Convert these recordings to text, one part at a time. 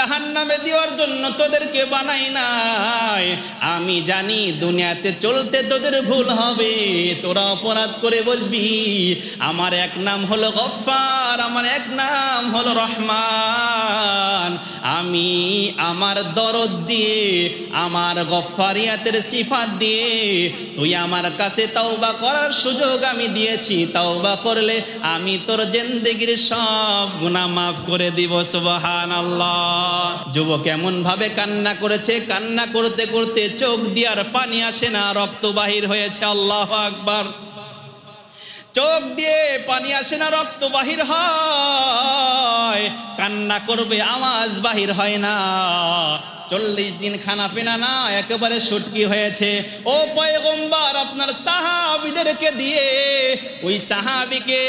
জাহান্নামে দেওয়ার জন্য তোদেরকে বানাই নাই। আমি জানি দুনিয়াতে চলতে তোদের ভুল হবে, তোরা অপরাধ করে বসবি। আমার এক নাম হলো গফফার, আমার এক নাম হলো রহমান। আমি আমার দরদ দিয়ে, আমার গফফারিয়াতের সিফাত দিয়ে, তুই আমার কাছে তাওবা করার সুযোগ আমি দিয়েছি। তাওবা করলে আমি তোর জেন্দেগির সব গুনাহ মাফ করে দিব সুবহান আল্লাহ যুবক এমন ভাবে কান্না করেছে, কান্না করতে করতে চোখ দিয়ার পানি আসে না, রক্ত বাহির হয়েছে, আল্লাহ আকবার। চোখ দিয়ে পানি আসে না, রক্ত বাহির হয়। কান্না করবে, আওয়াজ বাহির হয় না। চল্লিশ দিন খানা পেনা না, একেবারে সুটকি হয়েছে। ও পয়গম্বার, আপনার সাহাবিদেরকে দিয়ে ওই সাহাবিকে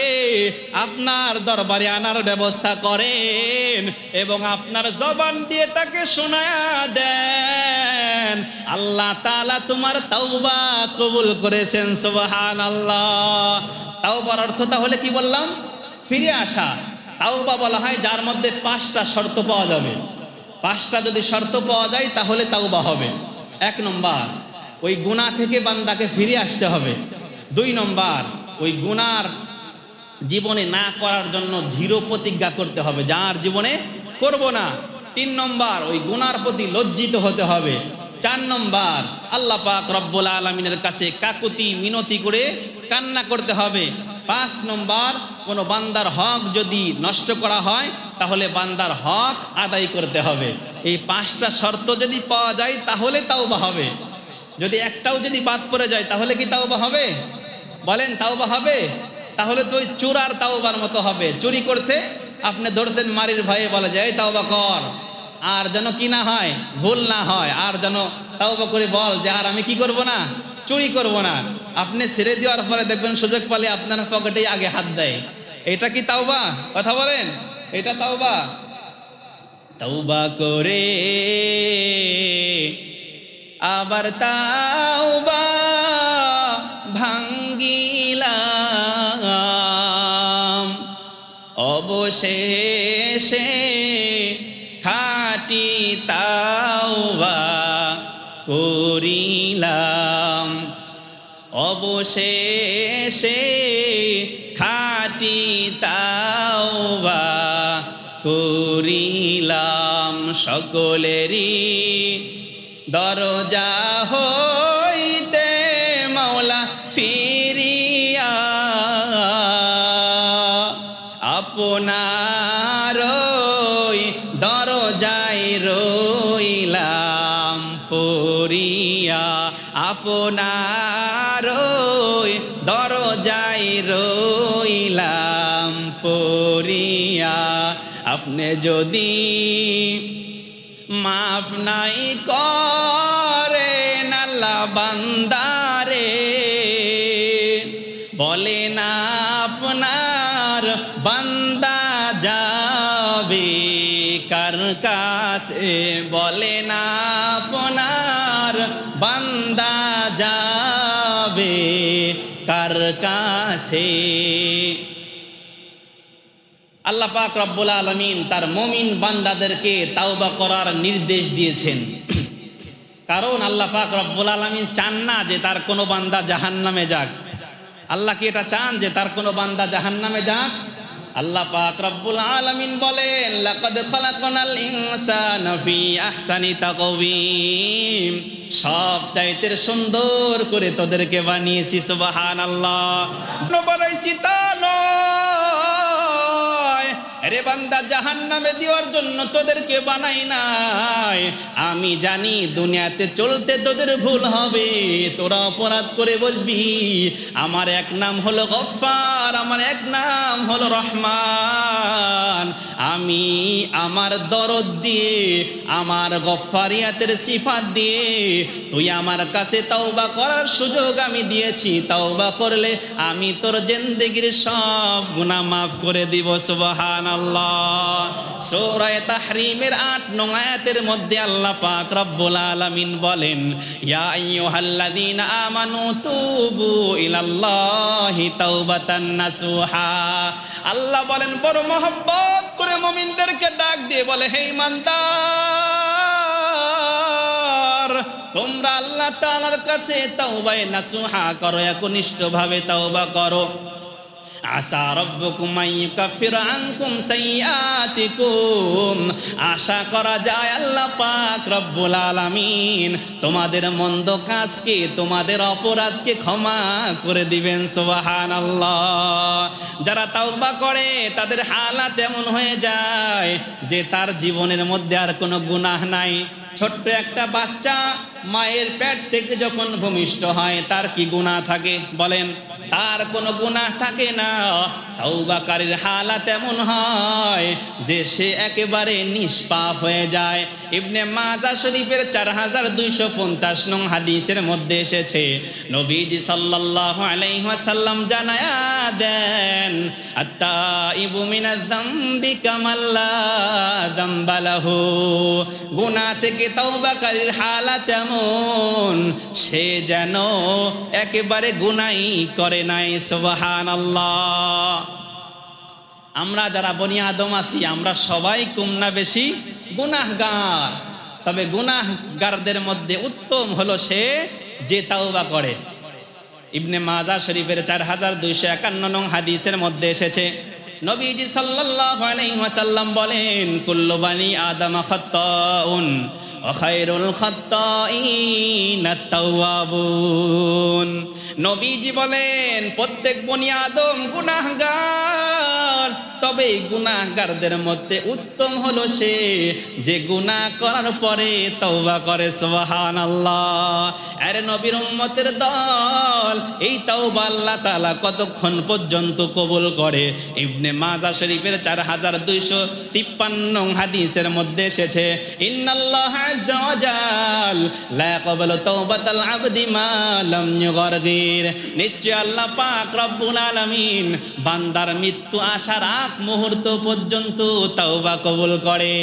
আপনার দরবারে আনার ব্যবস্থা করেন এবং আপনার জবান দিয়ে তাকে শোনায়া দেন। আল্লাহ তালা তোমার তাওবা কবুল করেছেন সুবহান আল্লাহ তাওবার অর্থ তাহলে কি বললাম? ফিরে আসা। তাওবা বলা হয় যার মধ্যে পাঁচটা শর্ত পাওয়া যাবে। পাঁচটা যদি শর্ত পাওয়া যায়, তাহলে তাওবা হবে। এক নম্বর, ওই গুণা থেকে বান্দাকে ফিরে আসতে হবে। দুই নম্বর, ওই গুনার জীবনে না করার জন্য ধীর প্রতিজ্ঞা করতে হবে। যার জীবনে করব না। তিন নম্বর, ওই গুনার প্রতি লজ্জিত হতে হবে। চার নম্বর, আল্লাহ পাক রব্বুল আলমিনের কাছে কাকুতি মিনতি করে কান্না করতে হবে। পাঁচ নম্বর, কোনো বান্দার হক যদি নষ্ট করা হয়, তাহলে বান্দার হক আদায় করতে হবে। এই পাঁচটা শর্ত যদি পাওয়া যায়, তাহলে তাওবা হবে। যদি একটাও যদি বাদ পড়ে যায়, তাহলে কি তাওবা হবে? বলেন, তাওবা হবে? তাহলে তো ওই চোরার তাওবার মতো হবে। চুরি করছে, আপনি ধরছেন মারির ভয়ে বলে যে, এই তাওবা কর। আর যেন কি না হয়, ভুল না হয়, আর যেন তাওবা করে বল যে, আর আমি কি করব না? চুরি করব না? আপনি ছেড়ে দেওয়ার পরে দেখবেন সুযোগ পালে আপনার পকেটেই আগে হাত দেয়। এটা কি তাওবা? কথা বলেন। এটা তাওবা। তাওবা করে আবার তাওবা ভাঙ্গিলাম। অবশেষে অবশেষে খাটি তাওবা করিলাম সকলেরই দরজা যদি মাফ নাই করে নাল্লা বান্দারে, বলে না আপনার বান্দা যাবে কার কাছে? বলে না আপনার বান্দা যাবে কার কাছে? আল্লাহ পাক রব্বুল আলমিন তার মমিন বান্দাদেরকে তাওবা করার নির্দেশ দিয়েছেন। কারণ আল্লাহ পাক রব্বুল আলমিন চান না যে তার কোনো বান্দা জাহান নামে যাক। আল্লাহ কি এটা চান যে তার কোনো বান্দা জাহান নামে যাক? আল্লাহ পাক রব্বুল আলামিন বলেন সব চাইতে সুন্দর করে তোদেরকে বানিয়েছি, সুবহানাল্লাহ। বানাইছি তা নয়। রে বান্দা জাহান নামে দেওয়ার জন্য তোদেরকে বানাই নাই। আমি জানি দুনিয়াতে চলতে তোদের ভুল হবে, তোরা অপরাধ করে বসবি। আমার এক নাম হলো গফফার, আমার এক নাম হলো রহমান। আমি আমার দরদ দিয়ে, আমার গফফারিয়াতের সিফাত দিয়ে, তুই আমার কাছে তাওবা করার সুযোগ আমি দিয়েছি। তাওবা করলে আমি তোর জেন্দেগির সব গুনাহ মাফ করে দিব সুবহান আল্লাহ সৌরায় তাহরিমের আট নোয়ায়াতের মধ্যে আল্লাহ পাক রব্বুল আলামিন বলেন, ইয়া আইয়ুহাল্লাযীন আমানু তুবু ইলাল্লাহি তাওবাতান নাসুহা। আল্লাহ বলেন, বড় মহব্বত করে মুমিনদেরকে ডাক দিয়ে বলে, হে ইমানদার, তোমরা আল্লাহ তাআলার কাছে তাওবায়ে নাসুহা করো, একনিষ্ঠভাবে তাওবা করো। আসা রব্বুকুম আইয়ুকাফির আনকুম সাইয়্যাতিকুম। আশা করা যায় আল্লাহ পাক রব্বুল আলামিন তোমাদের মন্দ কাজকে, তোমাদের অপরাধকে ক্ষমা করে দিবেন, সুবহানাল্লাহ। যারা তাওবা করে, তাদের হালাত এমন হয়ে যায় যে তার জীবনের মধ্যে আর কোনো গুনাহ নাই। ছোট্ট একটা বাচ্চা মায়ের পেট থেকে যখন ভূমিষ্ঠ হয়, তার কি গুনাহ থাকে বলেন? তার কোনো গুনাহ থাকে না। তাওবাকারীর হালাত এমন হয় যে সে একেবারে নিষ্পাপ হয়ে যায়। ইবনে মাজা শরীফের চার হাজার দুইশো পঞ্চাশ নং হাদিসের মধ্যে এসেছে, নবীজি সাল্লাল্লাহু আলাইহি ওয়াসাল্লাম জানায়া দেন, আত্তাইবু মিনাজ যামবি কামাল্লা যামবালাহু গুনাহ থেকে তাওবাকারীর হালাত এমন, সে যেন একেবারে গুনাই করে নাই, সুবহানাল্লাহ। আমরা যারা বনি আদম আছি, আমরা সবাই কম না বেশি গুনাহগার। তবে গুনাহগারদের মধ্যে উত্তম হলো সে যে তাওবা করে। ইবনে মাজা শরীফের চার হাজার দুইশো একান্ন নং হাদিসের মধ্যে এসেছে নবীজি সাল্লাল্লাহু আলাইহি ওয়াসাল্লাম বলেন, কুল্লু বানি আদম খাত্তাউন ওয়া খায়রুল খাত্তাইন আত-তাওয়াবুন। নবীজি বলেন, প্রত্যেক বনি আদম গুনাহগার, তবে গুনাহগারদের মধ্যে উত্তম হলো সে যে গুনাহ করার পরে তওবা করে, সুবহানাল্লাহ। আরে নবীর উম্মতের দল এই তাওবা আল্লাহ তাআলা কতক্ষণ পর্যন্ত কবুল করে? ইবনে মাজা শরীফের চার হাজার দুইশো তিপ্পান্ন হাদিসের মধ্যে এসেছে, ইন্নাল্লাহ ওয়া লা ইয়াকবালু তাওবাতাল আবদি মা লাম ইউগারগির। নিশ্চয় আল্লাহ পাক রব্বুল আলামিন বান্দার মৃত্যু আসার আগ মুহূর্ত পর্যন্ত তাওবা কবুল করে।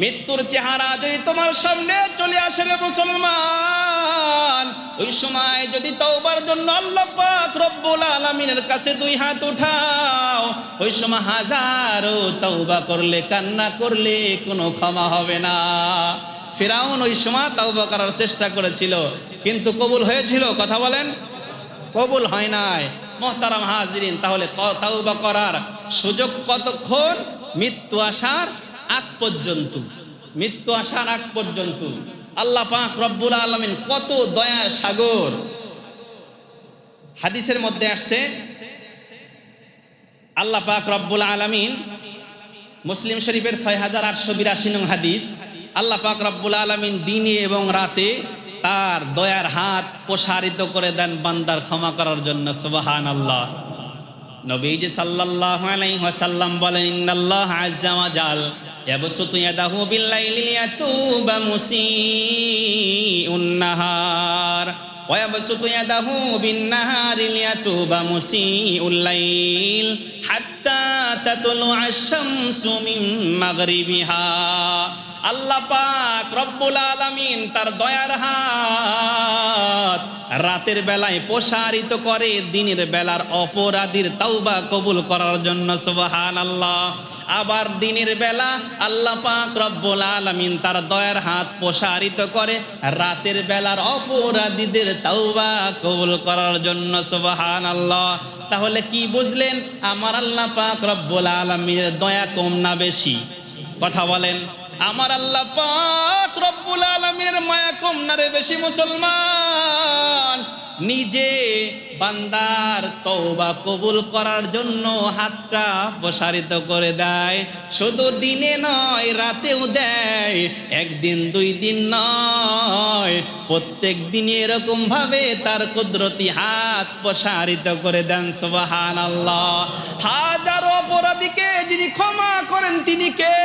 মৃত্যুর চেহারা যদি তোমার সামনে চলে আসে রে মুসলমান, ওই সময় যদি তওবার জন্য আল্লাহ পাক রব্বুল আলামিনের কাছে দুই হাত উঠাও, ওই সময় হাজারো তওবা করলে, কান্না করলে কোনো ক্ষমা হবে না। ফেরাউন ওই সময় তওবা করার চেষ্টা করেছিল, কিন্তু কবুল হয়েছিল? কথা বলেন। কবুল হয় নাই। মোহতারাম হাজিরিন, তাহলে তাওবা করার সুযোগ কতক্ষণ? মৃত্যু আসার আগ পর্যন্ত। মৃত্যু আসার আগ পর্যন্ত। আল্লাহ পাক রব্বুল আলমিন কত দয়ার সাগর। হাদিসের মধ্যে আসছে আল্লাহ পাক রব্বুল আলমিন মুসলিম শরীফের ছয় হাজার আটশো বিরাশি নং হাদিস, আল্লাহ পাক রব্বুল আলমিন দিনে এবং রাতে তার দয়ার হাত প্রসারিত করে দেন বান্দার ক্ষমা করার জন্য সুবাহান আল্লাহ নবীজি সাল্লাল্লাহু আলাইহি ওয়াসাল্লাম বলেন, ইন্নাল্লাহ আযজা ওয়া জাল ইয়াবসুতু ইয়াদাহু বিল্লাইলি লিয়াতুবা মুসিউন নাহার। ইয়াবসুতু ইয়াদাহু বিন-নাহারি লিয়াতুবা মুসিউল লাইল হাত্তা তাতলুআ আশ-শামসু মিন মাগরিবিহা আল্লাহ পাক রব্বুল আলামিন তার দয়ার হাত রাতের বেলায় প্রসারিত করে দিনের বেলার অপরাধীর তাওবা কবুল করার জন্য সুবহান আল্লাহ আবার দিনের বেলা আল্লাহ পাক রব্বুল আলামিন তার দয়ার হাত প্রসারিত করে রাতের বেলার অপরাধীদের তাওবা কবুল করার জন্য সুবহান আল্লাহ তাহলে কি বুঝলেন? আমার আল্লাহ পাক রব্বুল আলামিনের দয়া কম না বেশি? কথা বলেন। আমার আল্লাহ পাক রব্বুল আলমিনের মায়া কম না রে বেশি মুসলমান? নিজে বান্দার তওবা কবুল করার জন্য হাতটা প্রসারিত করে দেয়। শুধু দিনে নয়, রাতেও দেয়। একদিন, দুই দিন নয়। প্রত্যেক দিন এরকম ভাবে তার কুদরতি হাত প্রসারিত করে দেন সুবাহান আল্লাহ হাজারো অপরাধীকে যিনি ক্ষমা করেন, তিনি কে?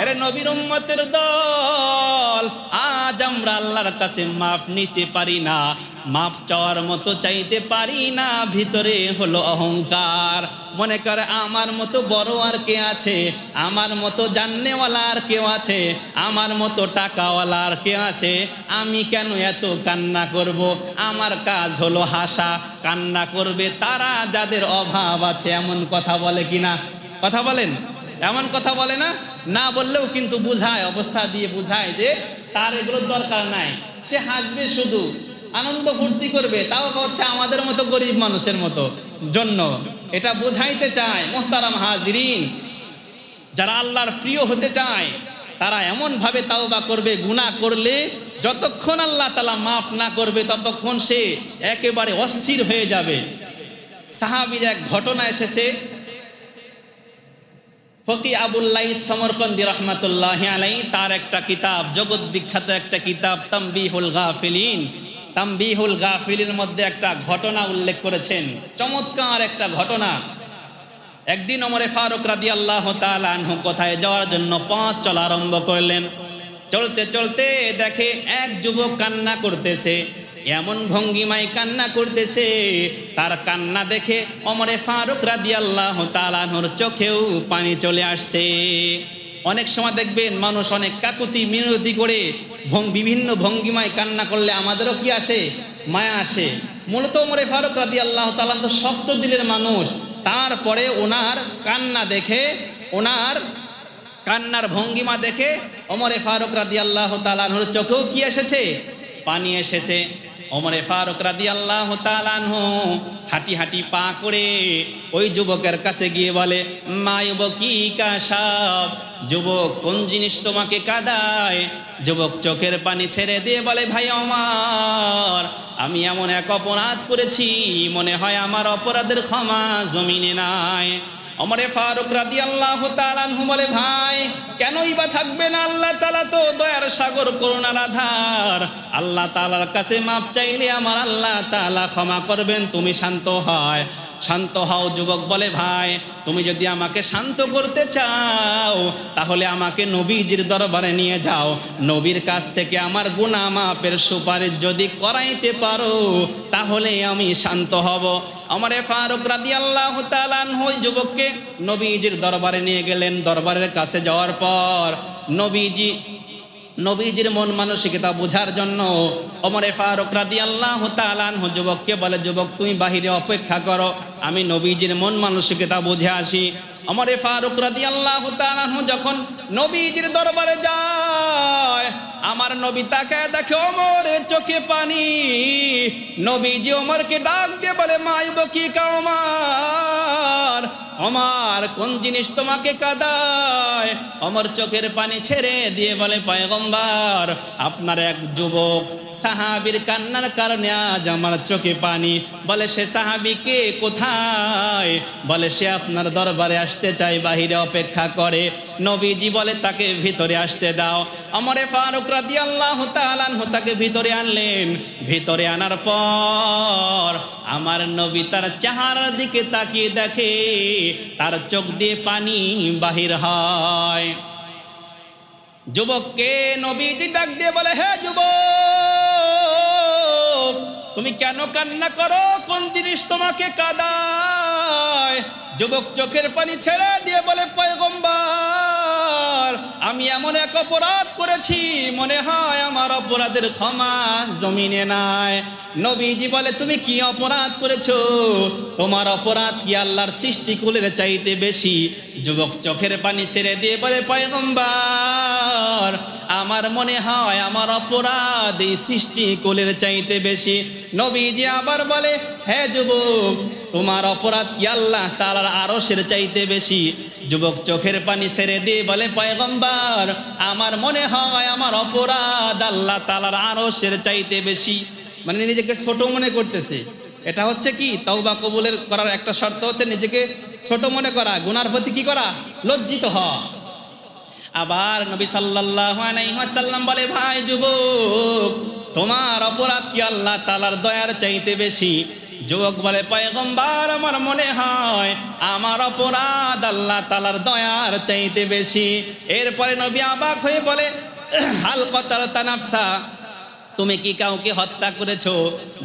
এরে নবীর উম্মতের দল। আজ আমরা আল্লাহর কাছে মাফ নিতে পারি না। মাফ চাওয়ার মতো চাইতে পারি না, ভিতরে হলো অহংকার। মনে করে আমার মতো বড় আর কে আছে, আমার মতো জাননেওয়ালা আর কেউ আছে, আমার মতো টাকাওয়ালা আর কে আছে, আমি কেন এত কান্না করব? আমার কাজ হলো হাসা, কান্না করবে তারা যাদের অভাব আছে, এমন কথা বলে কিনা কথা বলেন? এমন কথা বলে না? না বললেও কিন্তু বুঝায়, অবস্থা দিয়ে বুঝায় যে তার এগুলোর দরকার নাই। সে হাসবে শুধু আনন্দ ফুর্তি করবে, তাও হচ্ছে আমাদের মতো গরিব মানুষের মতো। জন্য এটা বোঝাইতে চায় মোহতারাম হাজিরিন। যারা আল্লাহর প্রিয় হতে চায়, তারা এমনভাবে তাওবা করবে, গুনাহ করলে যতক্ষণ আল্লাহ তালা মাফ না করবে, ততক্ষণ সে একেবারে অস্থির হয়ে যাবে। সাহাবির এক ঘটনা এসেছে। ফকি আবুল্লাহ সমরকন্দি রহমাতুল্লাহ আলাই তার একটা কিতাব, জগৎ বিখ্যাত একটা কিতাব, তাম্বিহুল গাফিলিন। তাম্বিহুল গাফিলির মধ্যে একটা ঘটনা উল্লেখ করেছেন। চমৎকার একটা ঘটনা। একদিন ওমরে ফারুক রাদি আল্লাহ আনহু কোথায় যাওয়ার জন্য পথ চলা আরম্ভ করলেন। চলতে চলতে দেখে এক যুবক কান্না করতেছে। এমন ভঙ্গিমায় কান্না করতেছে। তার কান্না দেখে অমরে ফারুক রাদি আল্লাহ তালানহুর চোখেও পানি চলে আসছে। অনেক সময় দেখবেন মানুষ অনেক কাকুতি, মিনতি করে বিভিন্ন ভঙ্গিমায় কান্না করলে আমাদেরও কি আসে? মায়া আসে। মূলত ওমরে ফারুক রাদি আল্লাহ তালান তো শক্ত দিলের মানুষ। তারপরে ওনার কান্না দেখে, ওনার কান্নার ভঙ্গিমা দেখে অমরে ফারুক রাদি আল্লাহ তালানহুর চোখেও কি এসেছে? পানি এসেছে। অমরে ফারুক রাদি আল্লাহ তালানহু হাঁটি হাঁটি পা করে ওই যুবকের কাছে গিয়ে বলে, মা কি কাসাব যুবক, কোন জিনিস তোমাকে কাদায়? যুবক চোখের পানি ছেড়ে দিয়ে বলে, ভাই আমার আমি এমন এক অপরাধ করেছি, মনে হয় আমার অপরাধের ক্ষমা জমিনে নাই। অমরে ফারুক রাদি আল্লাহ তালানহু বলে, ভাই, কেনই বা থাকবে না আল্লাহ তালা তো? দয়ার সাগর, করুণার আধার। আল্লাহ তালার কাছে মাপ চাইলে আমার আল্লাহ তালা ক্ষমা করবেন, তুমি শান্ত হয়। শান্ত হও যুবক, বলে, ভাই, তুমি যদি আমাকে শান্ত করতে চাও, তাহলে আমাকে নবীজির দরবারে নিয়ে যাও। নবীর কাছ থেকে আমার গুণা মাপের সুপারিশ যদি করাইতে পারো, তাহলে আমি শান্ত হব। আমারে ফারুক রাদি আল্লাহ ওই যুবককে নবীজির দরবারে নিয়ে গেলেন। দরবারের কাছে যাওয়ার পর নবীজি নবীজির মন মানসিকতা বোঝার জন্য অমরে ফারুক রাদি আল্লাহ তালানহু যুবককে বলে, যুবক, তুমি বাহিরে অপেক্ষা করো। আমি নবীজির মন মানসিকতা বুঝে আসি। অমরে ফারুক রাদি আল্লাহ যখন নবীজির দরবারে যায়, আমার নবী তাকে দেখে ওমরের চোখে পানি। নবীজি ওমরকে ডাক দিয়ে বলে মাইব কি কামার আমার কোন জিনিস তোমাকে কাদায়? আমার চোখের পানি ছেড়ে দিয়ে বলে, পয়গম্বার, আপনার এক যুবক সাহাবির কান্নার কারণে আজ আমার চোখে পানি। বলে, সে সাহাবিকে কোথায়? বলে, সে আপনার দরবারে আসতে চাই, বাহিরে অপেক্ষা করে। নবীজি বলে, তাকে ভিতরে আসতে দাও। আমরে ফারুক রাদি আল্লাহ তালানহু তাকে ভিতরে আনলেন। ভিতরে আনার পর আমার নবী তার চেহারার দিকে তাকিয়ে দেখে, তার চোখ দিয়ে পানি বাহির হয়। যুবককে নবীজি ডাক দিয়ে বলে, হে যুবক, তুমি কেন কান্না করো? কোন জিনিস তোমাকে কাদায়? যুবক চোখের পানি ছেড়ে দিয়ে বলে, পয়গম্বার, আমি এমন এক অপরাধ করেছি, মনে হয় আমার অপরাধের ক্ষমা জমিনে নাই। নবীজি বলে, তুমি কি অপরাধ করেছ? তোমার অপরাধ কি আল্লাহর সৃষ্টিকুলের চাইতে বেশি? যুবক চোখের পানি ছেড়ে দিয়ে বলে, পয়গম্বার, আমার মনে হয় আমার অপরাধ এই সৃষ্টিকুলের চাইতে বেশি। নবীজি আবার বলে হ্যাঁ যুবক তোমার অপরাধ কি আল্লাহ তালার আরসের চাইতে বেশি? যুবক চোখের পানি ছেড়ে দিয়ে বলে, পয়গম্বার, আমার মনে হয় আমার অপরাধ আল্লাহ তালার আরসের চাইতে বেশি। মানে নিজেকে ছোট মনে করতেছে। এটা হচ্ছে কি? তওবা কবুলের করার একটা শর্ত হচ্ছে নিজেকে ছোট মনে করা, গুনার প্রতি কি করা? লজ্জিত হওয়া। আবার নবী সাল্লাল্লাহু বলে, ভাই যুবক, তোমার অপরাধ কি আল্লাহ তালার দয়ার চাইতে বেশি? যুবক বলে, পয়গম্বার, আমার মনে হয় আমার অপরাধ আল্লাহ তালার দয়ার চাইতে বেশি। এরপরে নবী আবাক হয়ে বলে, হাল কতাল তানাফসা তুমি কি কাউকে হত্যা করেছ?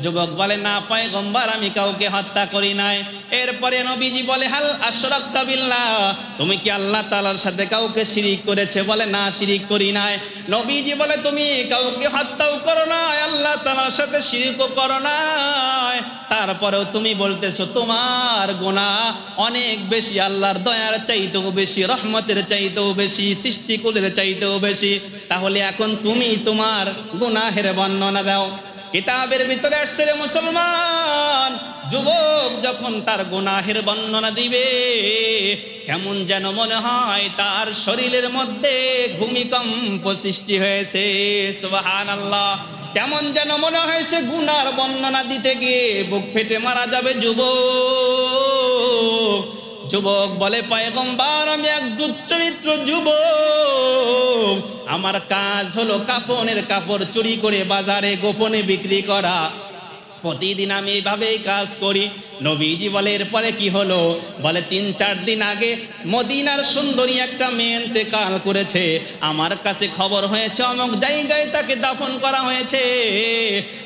যুবক বলে, না, পয়গম্বর, আমি কাউকে হত্যা করি নাই। এরপরে নবীজি বলে, হাল আশরাক বিল্লাহ। তুমি কি আল্লাহ তালার সাথে কাউকে শিরিক করেছে? বলে, না, শিরিক করি নাই। নবীজি বলে, তুমি কাউকে হত্যাও করো নাই, আল্লাহ তালার সাথে শিরিকও করো নাই। তারপরেও তুমি বলতেছো, তোমার গোনা অনেক বেশি, আল্লাহর দয়ার চাইতেও বেশি, রহমতের চাইতেও বেশি, সৃষ্টিকুলের চাইতেও বেশি। তাহলে এখন তুমি তোমার গুনাহের বর্ণনা দাও। কিতাবের ভিতরে আসছে রে মুসলমান, যুবক যখন তার গুনাহের বর্ণনা দিবে, কেমন যেন মনে হয় তার শরীরের মধ্যে ভূমিকম্প সৃষ্টি হয়েছে সুবাহান আল্লাহ কেমন যেন মনে হয়েছে গুনার বর্ণনা দিতে গিয়ে বুক ফেটে মারা যাবে যুবক। যুবক বলে, পয়গম্বার, আমি এক দুচরিত্র যুবক। আমার কাজ হলো কাপনের কাপড় চুরি করে বাজারে গোপনে বিক্রি করা। প্রতিদিন আমি এইভাবেই কাজ করি। নবীজি বলে, এরপরে কি হলো? বলে, তিন, চার দিন আগে মদিনার সুন্দরী একটা মেয়ে ইন্তেকাল করেছে। আমার কাছে খবর হয়েছে, অমুক জায়গায় তাকে দাফন করা হয়েছে।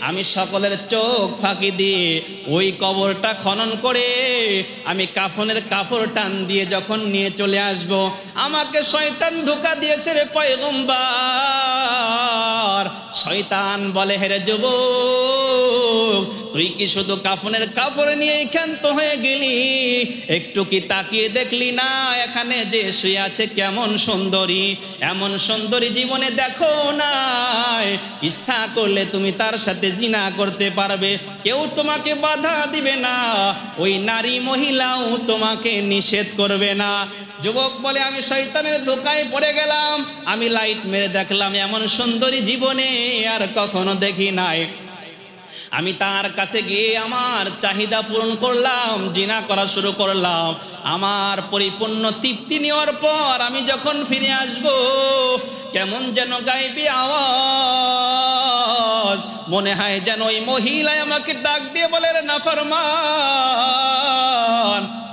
আমি সকলের চোখ ফাঁকি দিয়ে ওই কবরটা খনন করে আমি কাফনের কাপড় টান দিয়ে যখন নিয়ে চলে আসব, আমাকে শয়তান ধোকা দিয়েছে রে পয়গম্বার। শয়তান বলে হেরে যুবক তুই কি শুধু কাফনের কাপড় নিয়ে ক্ষান্ত হয়ে গেলি? একটু কি তাকিয়ে দেখলি না? এখানে যে শুয়ে আছে কেমন সুন্দরী, এমন সুন্দরী জীবনে দেখো নাই। ইচ্ছা করলে তুমি তার সাথে জিনা করতে পারবে, কেউ তোমাকে বাধা দিবে না। ওই নারী মহিলাও তোমাকে নিষেধ করবে না। যুবক বলে, আমি শৈতানের ধোকায় পড়ে গেলাম। আমি লাইট মেরে দেখলাম এমন সুন্দরী জীবনে আর কখনো দেখি নাই। আমি তার কাছে গিয়ে আমার চাহিদা পূরণ করলাম, জিনা করা শুরু করলাম। আমার পরিপূর্ণ তৃপ্তি নেওয়ার পর আমি যখন ফিরে আসব, কেমন যেন গাইবি আওয়াজ। মনে হয় যেন ওই মহিলায় আমাকে ডাক দিয়ে বলে, রে নাফরমান,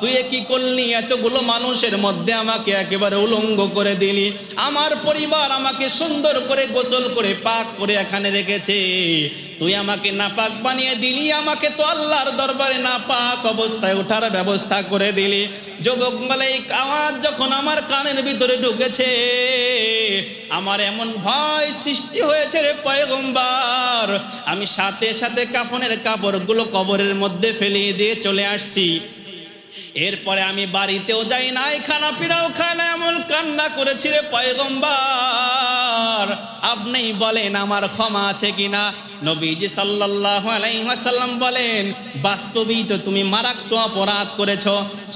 তুই কি করলি? এতগুলো মানুষের মধ্যে আমাকে একেবারে উলঙ্গ করে দিলি। আমার পরিবার আমাকে সুন্দর করে গোসল করে, পাক করে এখানে রেখেছে। তুই আমাকে নাপাক বানিয়ে দিলি, আমাকে তো আল্লাহর দরবারে না পাক অবস্থায় ওঠার ব্যবস্থা করে দিলি। যুবক এই আওয়াজ যখন আমার কানের ভিতরে ঢুকেছে, আমার এমন ভয় সৃষ্টি হয়েছে রে পয়গম্বার। আমি সাথে সাথে কাফনের কাপড়গুলো কবরের মধ্যে ফেলিয়ে দিয়ে চলে আসছি। এরপরে আমি বাড়িতেও যাই নাই খানা পিনাও খায় না, এমন কান্না করেছি রে পয়গম্বার। আপনি বলেন আমার ক্ষমা আছে কিনা? নবীজি সাল্লাল্লাহু আলাইহি ওয়াসাল্লাম বলেন, বাস্তবেই তো তুমি মারাত্মক অপরাধ করেছ।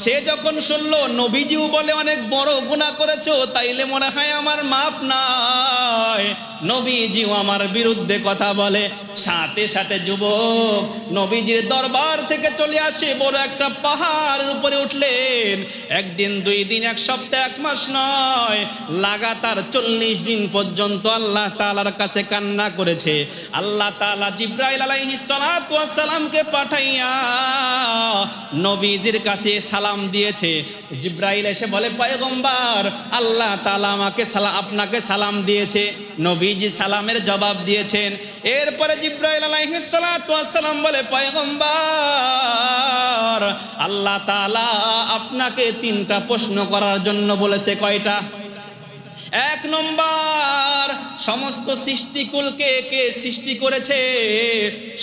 সে যখন শুনলো, নবীজিও বলে অনেক বড় গুনাহ করেছ, তাইলে মনে হয় আমার মাপ নাই। নবীজিও আমার বিরুদ্ধে কথা বলে। সাথে সাথে যুবক নবীজির দরবার থেকে চলে আসে, বড় একটা পাহাড়ের উপরে উঠলেন। একদিন, দুই দিন, এক সপ্তাহ, এক মাস নয়, লাগাতার চল্লিশ দিন পর্যন্ত আল্লাহ তালার কাছে কান্না করেছে। আল্লাহ তালা জিব্রাইল সালামকে পাঠাইয়া নবীজির কাছে সালাম দিয়েছে। জিব্রাইল এসে বলে, পয়গম্বর, আল্লাহ তালা আমাকে সালাম আপনাকে সালাম দিয়েছে। নবীজি সালামের জবাব দিয়েছেন। এরপরে জিব্রাইল আলাইহিস সালাতু ওয়াস সালাম বলে, পয়গম্বর, আল্লাহ তালা আপনাকে তিনটা প্রশ্ন করার জন্য বলেছে, কয়টা? এক নম্বর, সমস্ত সৃষ্টিকুলকে কে সৃষ্টি করেছে?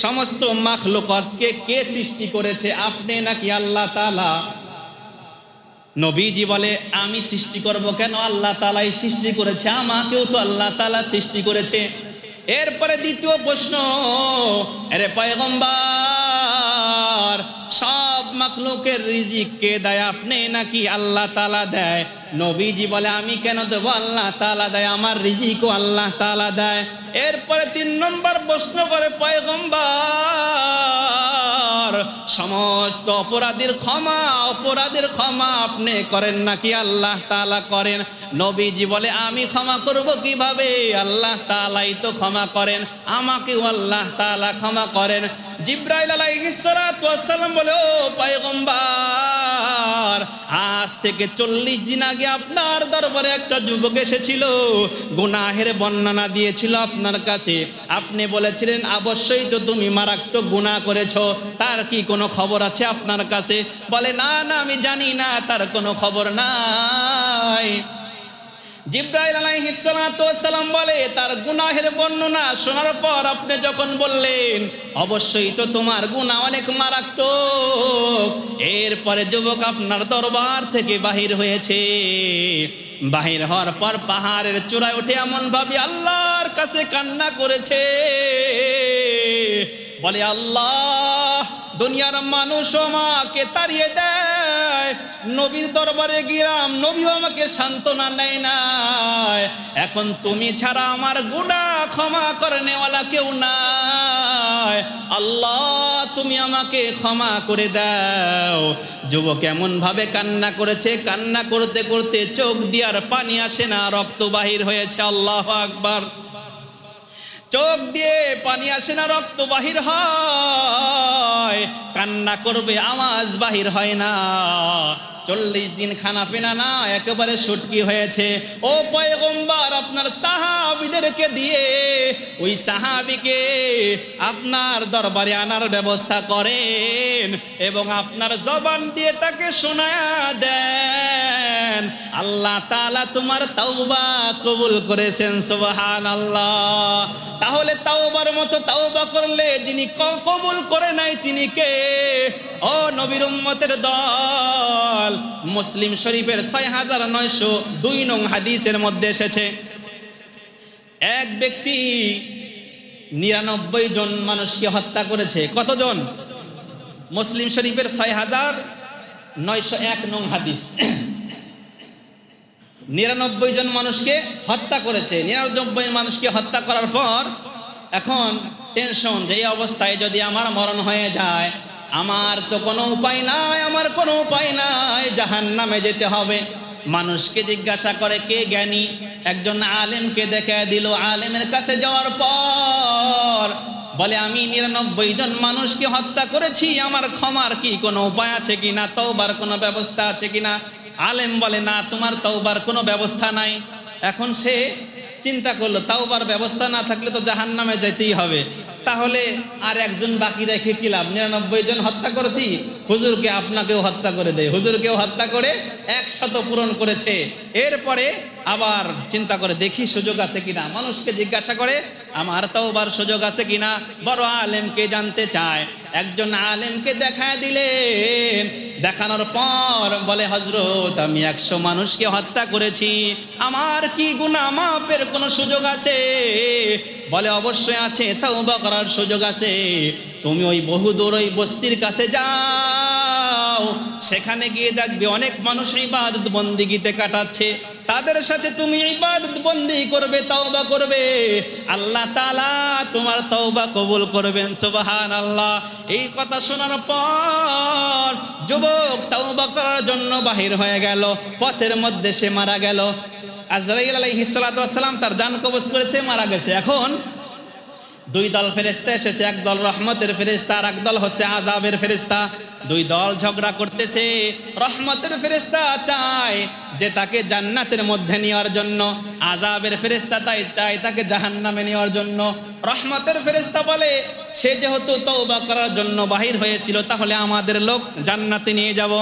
সমস্ত মাখলুকতকে কে সৃষ্টি করেছে? আপনি নাকি আল্লাহ তালা নবীজি বলে, আমি সৃষ্টি করব কেন? আল্লাহ তালাই সৃষ্টি করেছে, আমাকেও তো আল্লাহ তালা সৃষ্টি করেছে। এরপরে দ্বিতীয় প্রশ্ন, এরে পয়গম্বার, সব মাখলুকের রিজিক কে দেয়? আপনি নাকি আল্লাহ তালা দেয়? নবীজি বলে, আমি কেন দেবো? আল্লাহ তালা দেয়। আমার রিজিকও আল্লাহ তালা দেয়। এরপরে তিন নম্বর প্রশ্ন করে, পয়গম্বর, সমস্ত অপরাধীর ক্ষমা অপরাধীর ক্ষমা আপনি করেন নাকি আল্লাহ তালা করেন? নবীজি বলে, আমি ক্ষমা করব কীভাবে? আল্লাহ তালাই তো ক্ষমা করেন। আমাকেও আল্লাহ তালা ক্ষমা করেন। জিব্রাইল আলাইহিস বলে, ও পয়গম্বর, আজ থেকে চল্লিশ দিন আগে আপনার দরবারে একটা যুবক এসেছিল, গুনাহের বর্ণনা দিয়েছিল আপনার কাছে। আপনি বলেছিলেন, অবশ্যই তো তুমি মারাত্মক গুনাহ করেছ, তার কি কোনো খবর আছে আপনার কাছে? বলে, না না, আমি জানি না, তার কোনো খবর নাই। জিব্রাইল আলাইহিসসালাম বলে, তার গুনাহের বর্ণনা শোনার পর আপনি যখন বললেন, অবশ্যই তো তোমার গুনাহ অনেক মারাত্মক। এরপরে যুবক আপনার দরবার থেকে বাহির হয়েছে। বাহির হওয়ার পর পাহাড়ের চূড়ায় উঠে এমন ভাবে আল্লাহর কাছে কান্না করেছে। বলে, আল্লাহ দুনিয়ার মানুষ আমাকে তাড়িয়ে দেয়। নবীর দরবারে গিয়াম নবী আমাকে সান্ত্বনা নেয় না এখন তুমি ছাড়া আমার গুণা ক্ষমা করে নেওয়ালা কেউ নাই। আল্লাহ, তুমি আমাকে ক্ষমা করে দাও। যুবক এমন ভাবে কান্না করেছে, কান্না করতে করতে চোখ দিয়ার পানি আসে না, রক্ত বাহির হয়েছে। আল্লাহ আকবার। চোখ দিয়ে পানি আসে না, রক্ত বাহির হয়। কান্না করবে, আওয়াজ বাহির হয় না। চল্লিশ দিন খানা পেনা না, একেবারে সুটকি হয়েছে। ও পয়গম্বার আপনার সাহাবিদেরকে দিয়ে ওই সাহাবিকে আপনার দরবারে আনার ব্যবস্থা করেন এবং আপনার জবান দিয়ে তাকে শোনায়া দেন। আল্লাহ তাআলা তোমার তাওবা কবুল করেছেন সুবহান আল্লাহ তাহলে তাওবার মতো তাওবা করলে যিনি কবুল করে নাই তিনি কে? ও নবীর উম্মতের দল। মুসলিম শরীফের ছয় হাজার নয়শো দুই নং হাদিসের মধ্যে এসেছে এক ব্যক্তি নিরানব্বই জন মানুষকে হত্যা করেছে। কতজন? মুসলিম শরীফের ছয় হাজার নয়শো এক নং হাদিস। নিরানব্বই জন মানুষকে হত্যা করেছে। নিরানব্বই মানুষকে হত্যা করার পর এখন টেনশন যে অবস্থায় যদি আমার মরণ হয়ে যায়, আমার তো কোনো উপায় নাই, আমার কোনো উপায় নাই জাহান নামে যেতে হবে। মানুষকে জিজ্ঞাসা করে, কে জ্ঞানী? একজন আলেমকে দেখে দিল, আলেমের কাছে যাওয়ার পর বলে, আমি নিরানব্বই জন মানুষকে হত্যা করেছি, আমার ক্ষমার কি কোনো উপায় আছে কি না? তওবার কোনো ব্যবস্থা আছে কি না? আলেম বলে, না, তোমার তওবার কোনো ব্যবস্থা নাই। এখন সে চিন্তা করল, তাওবার ব্যবস্থা না থাকলে তো জাহান নামে যেতেই হবে। তাহলে আর একজন বাকি রেখে কি লাভ? নিরানব্বই জন হত্যা করেছি, হুজুরকে আপনাকেও হত্যা করে দেয়। হুজুরকেও হত্যা করে একশত পূরণ করেছে। এরপরে আবার চিন্তা করে দেখি সুযোগ আছে কিনা। মানুষকে জিজ্ঞাসা করে, আমার তাও তাওবার সুযোগ আছে কিনা? বড় আলেমকে জানতে চায়। একজন আলেমকে দেখায় দিলেন, দেখানোর পর বলে হজরত আমি একশো মানুষকে হত্যা করেছি। আমার কি গুণা মাপের কোনো সুযোগ আছে? বলে, অবশ্যই আছে, তাওবা করার সুযোগ আছে। তুমি ওই বহুদূর ওই বস্তির কাছে যাও। সেখানে গিয়ে দেখবে অনেক মানুষ ইবাদত বন্দিগিতে কাটাচ্ছে। তাদের সাথে তুমি ইবাদত বন্দি করবে, তাওবা করবে। আল্লাহ তালা তোমার তওবা কবুল করবেন সুবহান আল্লাহ এই কথা শোনার পর যুবক তাওবা করার জন্য বাহির হয়ে গেল, পথের মধ্যে সে মারা গেল। আজরাইল আলাইহিস সালাম তার জান কবজ করেছে, মারা গেছে। এখন দুই দল ফেরেস্তা এসেছে, এক দল রহমতের ফেরেস্তা আর এক দল হচ্ছে আজাবের ফেরেস্তা দুই দল ঝগড়া করতেছে, রহমতের ফেরেস্তা চায় যে তাকে জান্নাতের মধ্যে নেওয়ার জন্য আজাবের ফেরেস্তা তাই চায় তাকে জাহান্নামে নেওয়ার জন্য। রহমতের ফেরেস্তা বলে, সে যেহেতু তৌবা করার জন্য বাহির হয়েছিল, তাহলে আমাদের লোক জান্নাতে নিয়ে যাব।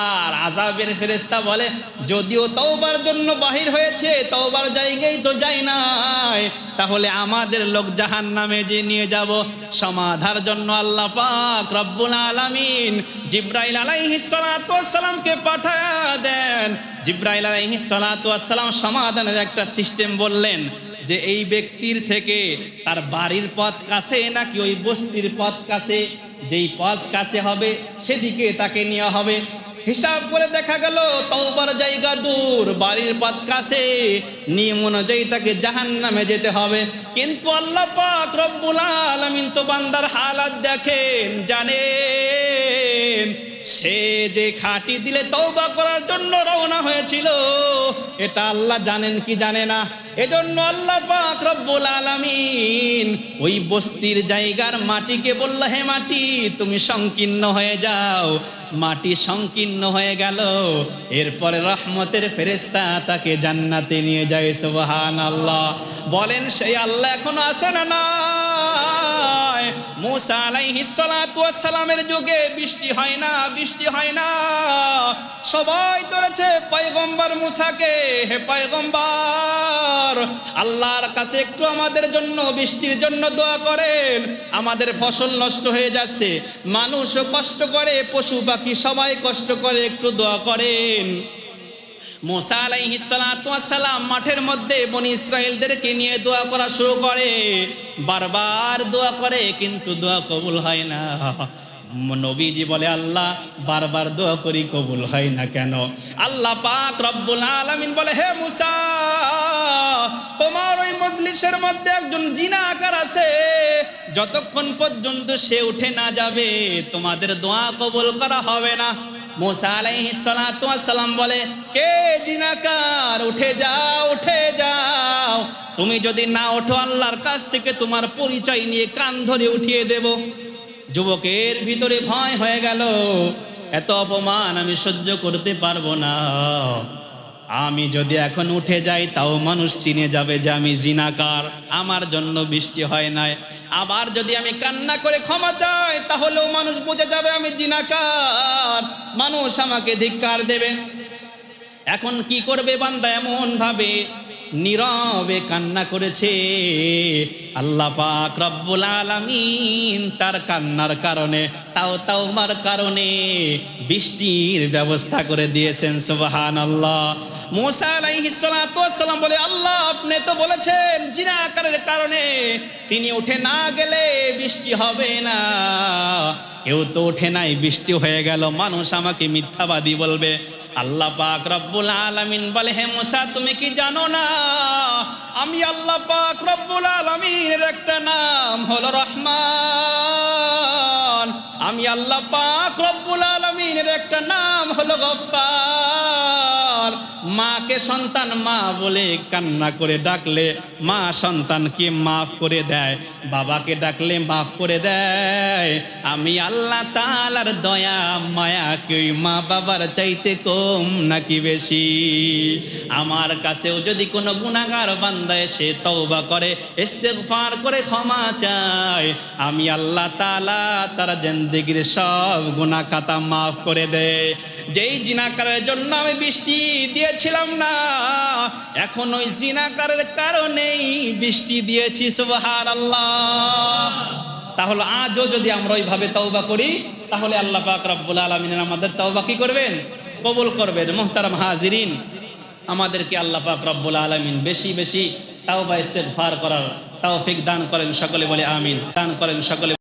আর আজাবের ফেরেস্তা বলে, যদিও তৌবার জন্য বাহির হয়েছে তৌবার জায়গায় তো যায় নাই, তাহলে আমাদের লোক জাহান নামে যে নিয়ে যাব, সমাধার জন্য আল্লাহ পাক রব্বুল আলামিন জিব্রাইল আলাইহিস সালামকে পাঠায়া দেন। জিব্রাইল আলাইহিস সালাম সমাধানের একটা সিস্টেম বললেন যে এই ব্যক্তির থেকে তার বাড়ির পথ কাছে নাকি ওই বস্তির পথ কাছে, যেই পথ কাছে হবে সেদিকে তাকে নেওয়া হবে। হিসাব করে দেখা গেল, তওবার জায়গা দূর, বাড়ির পথ কাছে। নিয়ম অনুযায়ী তাকে জাহান নামে যেতে হবে। কিন্তু আল্লাহ পাক রব্বুল আলামিন তো বান্দার হালাত দেখেন, জানেন। সে যে খাটি দিলে তওবা করার জন্য রওনা হয়েছিল, এটা আল্লাহ জানেন কি জানে না। এজন্য আল্লাহ পাক রব্বুল আলামিন ওই বস্তির জায়গার মাটিকে বলল, হে মাটি, তুমি সংকীর্ণ হয়ে যাও। মাটি সংকীর্ণ হয়ে গেল। এরপরে রহমতের ফেরেস্তা তাকে জান্নাতে নিয়ে যায় সুবহান আল্লাহ বলেন, সেই আল্লাহ এখনও আসে না না যায় মুসা আলাইহিস সালাতু যুগে বৃষ্টি হয় না, বৃষ্টি হয় না। সবাই ধরেছে, পয়গম্বর মুসাকে, হে পয়গম্বর, আল্লাহর কাছে একটু আমাদের জন্য, বৃষ্টির জন্য দোয়া করেন। আমাদের ফসল নষ্ট হয়ে যাচ্ছে। মানুষও কষ্ট করে, পশু পাখি সবাই কষ্ট করে একটু দোয়া করেন। মোসা আলাইহিস সালাতু ওয়াস সালাম মাঠের মধ্যে বনি ইসরায়েলদেরকে নিয়ে দোয়া করা শুরু করে। বারবার দোয়া করে, কিন্তু দোয়া কবুল হয় না। নবীজি বলে, আল্লাহ, বারবার দোয়া করি, কবুল হয় না কেন? আল্লাহ পাক রব্বুল আলামিন বলে, হে মুসা, তোমার ওই মজলিসের মধ্যে একজন জিনাকার আছে। যতক্ষণ পর্যন্ত সে উঠে না যাবে, তোমাদের দোয়া কবুল করা হবে না। মোসা আলাইহিস সালাম বলে, কে জিনাকার? উঠে যাও উঠে যাও। তুমি যদি না ওঠো, আল্লাহর কাছ থেকে তোমার পরিচয় নিয়ে কান ধরে উঠিয়ে দেব। যুবকের ভিতরে ভয় হয়ে গেল। এত অপমান আমি সহ্য করতে পারব না। আমি যদি এখন উঠে যাই, তাও মানুষ চিনে যাবে যে আমি জিনাকার। আমার জন্য বৃষ্টি হয় নাই। আবার যদি আমি কান্না করে ক্ষমা চাই, তাহলেও মানুষ বুঝে যাবে আমি জিনাকার। মানুষ আমাকে ধিক্কার দেবে। এখন কি করবে বান্দা এমন ভাবে নীরবে কান্না করেছে। আল্লাহ পাক রব্বুল আলামিন তার কান্নার কারণে, তাও তাওমার কারণে বৃষ্টির ব্যবস্থা করে দিয়েছেন সুবাহান আল্লাহ মুসা আলাইহিস সালাতু ওয়াস সালাম বলে, আল্লাহ, আপনি তো বলেছেন জিনাকারের কারণে তিনি উঠে না গেলে বৃষ্টি হবে না। কেউ তো ওঠে নাই, বৃষ্টি হয়ে গেল, মানুষ আমাকে মিথ্যাবাদী বলবে। আল্লাহ পাক রব্বুল আলামিন বলে, হে মুসা, তুমি কি জানো না? আমি আল্লাহ পাক রব্বুল আলামিনের একটা নাম হলো রহমান। আমি আল্লাহ পাক রব্বুল আলামিনের একটা নাম হলো গফফার মাকে সন্তান মা বলে কান্না করে ডাকলে, মা সন্তানকে মাফ করে দেয়, বাবাকে ডাকলে মাফ করে দেয়। আমি আল্লাহ তালার দয়া মায়া কেউ মা বাবার চাইতে কম নাকি বেশি? আমার কাছেও যদি কোনো গুণাগার বান্দা এসে তওবা করে, ইস্তেগফার করে ক্ষমা চায়, আমি আল্লাহ তালা তার জিন্দেগির সব গুনাহ খাতা মাফ করে দেয়। যেই জিনাকারের জন্য আমি বৃষ্টি দিয়েছিলাম না। এখন ওই জিনাকারের কারণেই বৃষ্টি দিয়েছি সুবহান আল্লাহ তাহলে আজও যদি আমরা ওইভাবে তওবা করি, তাহলে আল্লাহ পাক রব্বুল আলমিনের আমাদের তওবা কি করবেন? কবুল করবেন। মোহতারাম হাজিরিন, আমাদেরকে আল্লাহ পাক রব্বুল আলমিন বেশি বেশি তাওবা ইস্তেগফার করার তৌফিক দান করেন সকলে বলে আমিন। দান করেন সকলে